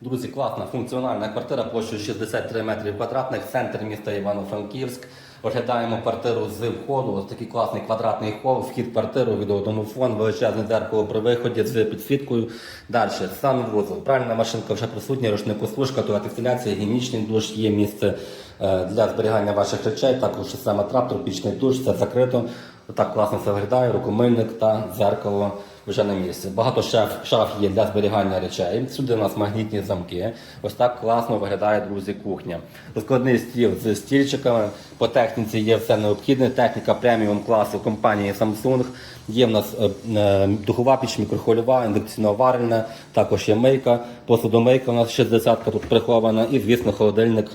Друзі, класна функціональна квартира площею 63 метри квадратних, центр міста Івано-Франківськ. Оглядаємо квартиру з входу. Ось такий класний квадратний хол, вхід в квартиру, відеодомофон, величезне дзеркало при виході з підсвіткою. Далі, санвузол. Пральна машинка вже присутня, рушникослужка, туалет-інсталяція, гігієнічний душ, є місце для зберігання ваших речей, також саме трап, пічний душ, все закрито. Отак класно все виглядає, рукомийник та дзеркало вже на місці. Багато шаф, шаф є для зберігання речей. Сюди у нас магнітні замки. Ось так класно виглядає, друзі, кухня. Розкладний стіл з стільчиками. По техніці є все необхідне. Техніка преміум класу компанії Samsung. Є в нас е, е, духова піч, мікрохвильова, індукційно варильна, також є мийка, посудомийка у нас 60 тут прихована, і, звісно, холодильник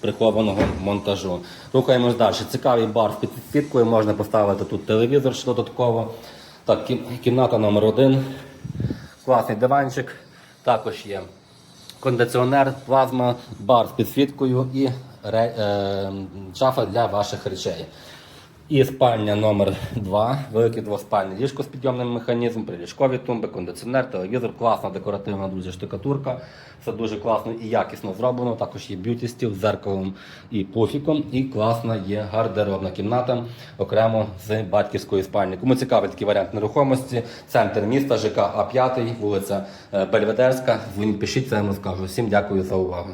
прихованого монтажу. Рухаємось далі. Цікавий бар з підсвіткою, можна поставити тут телевізор ще додатково. Так, кімната номер один. Класний диванчик. Також є кондиціонер, плазма, бар з підсвіткою і е, шафа для ваших речей. І спальня номер 2 велике двоспальне ліжко з підйомним механізмом, приліжкові тумби, кондиціонер, телевізор, класна декоративна друзі, штукатурка. Все дуже класно і якісно зроблено. Також є б'юті стіл з зеркалом і пуфіком. І класна є гардеробна кімната окремо з батьківської спальні. Кому цікавий такий варіант нерухомості, центр міста, ЖК А5, вулиця е, Бельведерська. Дзвоніть, пишіть, це я вам скажу. Всім дякую за увагу.